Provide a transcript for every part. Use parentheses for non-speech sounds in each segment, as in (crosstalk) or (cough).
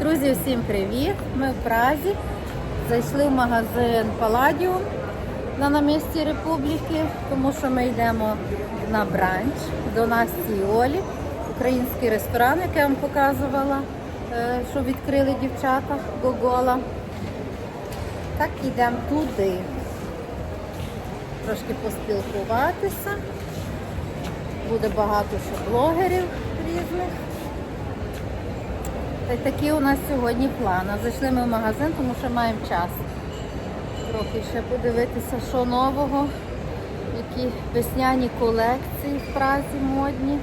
Друзі, всім привіт! Ми в Празі. Зайшли в магазин Паладіум на намісті Республіки, тому що ми йдемо на бранч до Насті Олі, український ресторан, який я вам показувала, е, що відкрили дівчата Гогола. Так, йдемо туди. Трошки поспілкуватися. Буде багато ще блогерів різних. Та такі у нас сьогодні плани. Зайшли ми в магазин, тому що маємо час. Трохи ще подивитися, що нового, які весняні колекції в Празі модні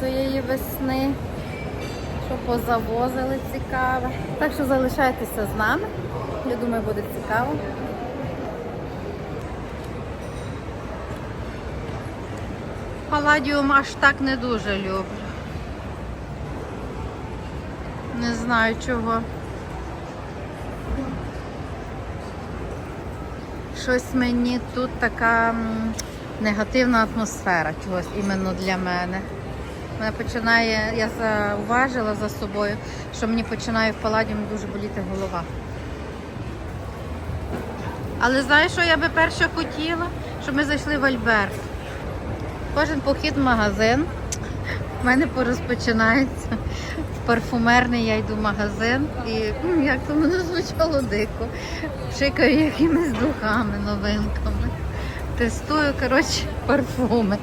цієї весни, що позавозили цікаве. Так що залишайтеся з нами. Я думаю, буде цікаво. Паладіум аж так не дуже люблю. Не знаю чого. Щось мені тут така негативна атмосфера чогось іменно для мене. Мене починає, я зауважила за собою, що мені починає в паладіумі дуже боліти голова. Але знаєш, що я би перше хотіла? Щоб ми зайшли в Альберт. Кожен похід в магазин в мене порозпочинається. Парфумерний я йду в магазин і як то мене звучало дико. Шикаю якимись духами, новинками. Тестую, коротше, парфуми.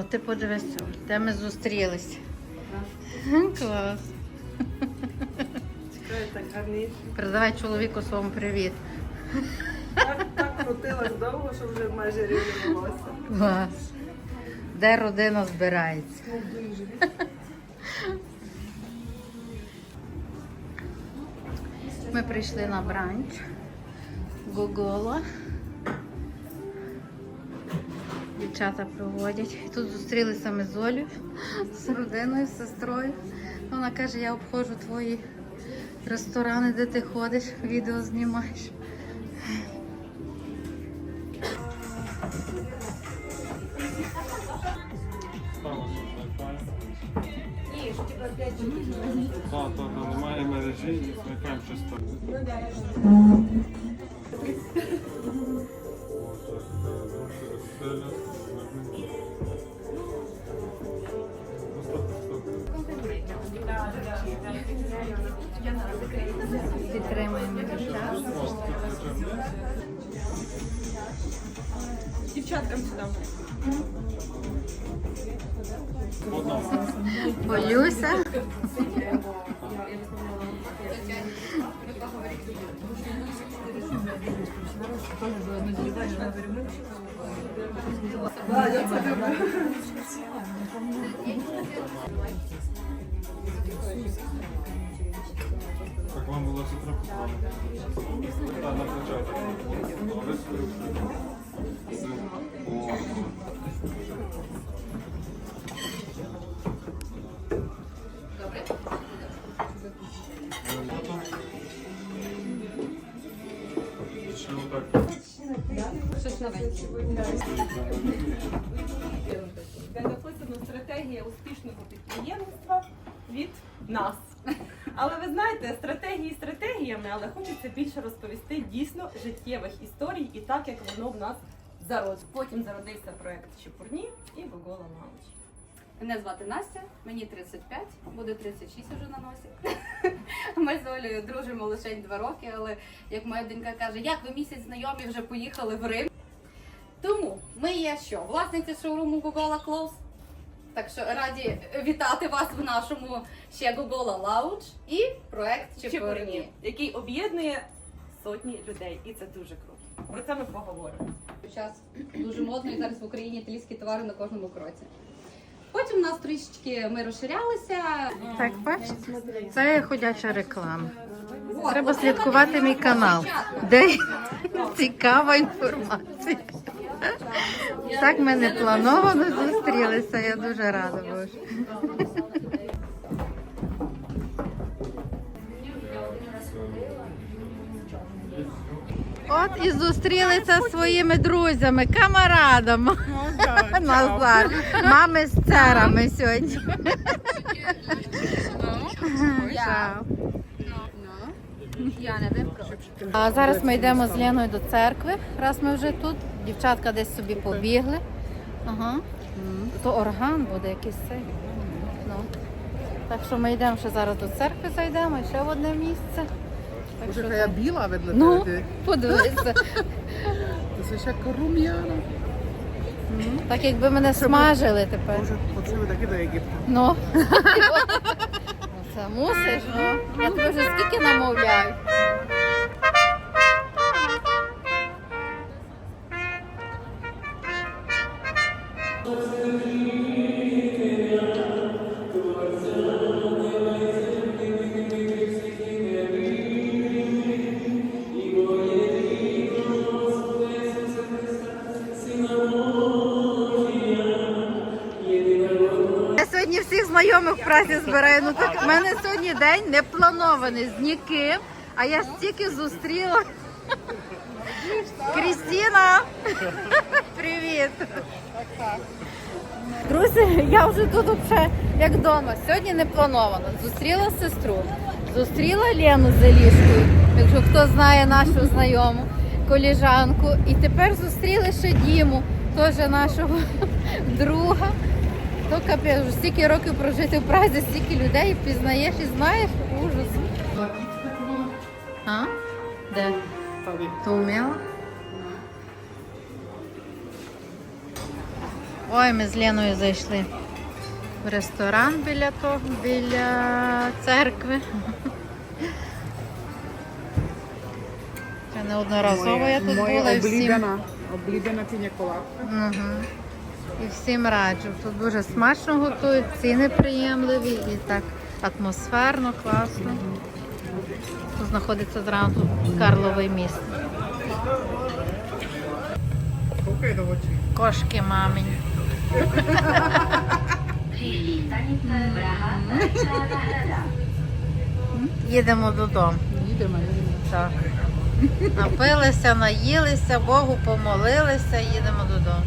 О, ти подивись, де ми зустрілися. Клас. Передавай чоловіку своєму привіт. Крутилась довго, що вже майже рівне волосся. Клас. Де родина збирається? Ми прийшли на бранч Гогола. Дівчата проводять. І тут зустрілися ми з Олею, з родиною, з сестрою. Вона каже, я обходжу твої ресторани, де ти ходиш, відео знімаєш. Так, так, так, немає мережі і смикаємо часто. Підтримуємо. Дівчаткам сюди. Болюся. Да, я це люблю. Як вам було все трохи? Так, на початку. Де написано стратегія успішного підприємництва від нас. Але ви знаєте, стратегії стратегіями, але хочеться більше розповісти дійсно життєвих історій і так, як воно в нас зародилося. Потім зародився проект Чепурні і Гогола Лаунж. Мене звати Настя, мені 35, буде 36 вже на носі. (laughs) Ми з Олею дружимо лише два роки, але як моя донька каже, як ви місяць знайомі вже поїхали в Рим. Ми є що? Власниці шоуруму Гогола Клоус. Так що раді вітати вас в нашому ще Гогола Лаунж і проект Чепурні. Чепурні, який об'єднує сотні людей, і це дуже круто. Про це ми поговоримо. Час дуже модно і зараз в Україні італійські товари на кожному кроці. Потім у нас трішечки ми розширялися. Так, бачите? Це ходяча реклама. Треба слідкувати мій канал, де цікава інформація. Так ми не плановано зустрілися. Я дуже рада. Боже. От і зустрілися зі своїми друзями, камарадами. (laughs) Назар. Мами з церами сьогодні. (laughs) Я не. А зараз ми йдемо з Леною до церкви, раз ми вже тут. Дівчатка десь собі побігли. Ага. То орган буде якийсь цей. Ну. Так що ми йдемо ще зараз до церкви, зайдемо і ще в одне місце. Так Може, що я біла ведle Ну, тебе. подивися. (laughs) Це ще рум'яна. Так якби мене смажили тепер. Може, оце таки до Єгипту. Ну. (laughs) Ну, Це мусиш, ну. Я тебе вже скільки намовляю. Знайомих в Празі збираю. Ну так в мене сьогодні день не планований з ніким, а я стільки зустріла. Крістіна! Привіт! Друзі, я вже тут вже як вдома. Сьогодні не плановано. Зустріла сестру, зустріла Лену з Елішкою, якщо хто знає нашу знайому коліжанку. І тепер зустріли ще Діму, теж нашого друга. То капець, стільки років прожити в Празі, стільки людей пізнаєш і знаєш ужас. А? Де? То вміла? Ой, ми з Леною зайшли в ресторан біля того, біля церкви. Це неодноразово я тут Моя була і всім. облюбена, облюбена піня. Угу. І всім раджу. Тут дуже смачно готують, ціни приємливі і так атмосферно, класно. Тут знаходиться зразу до очі. Кошки мамині. Їдемо додому. Їдемо, їдемо. Так. Напилися, наїлися, Богу помолилися, їдемо додому.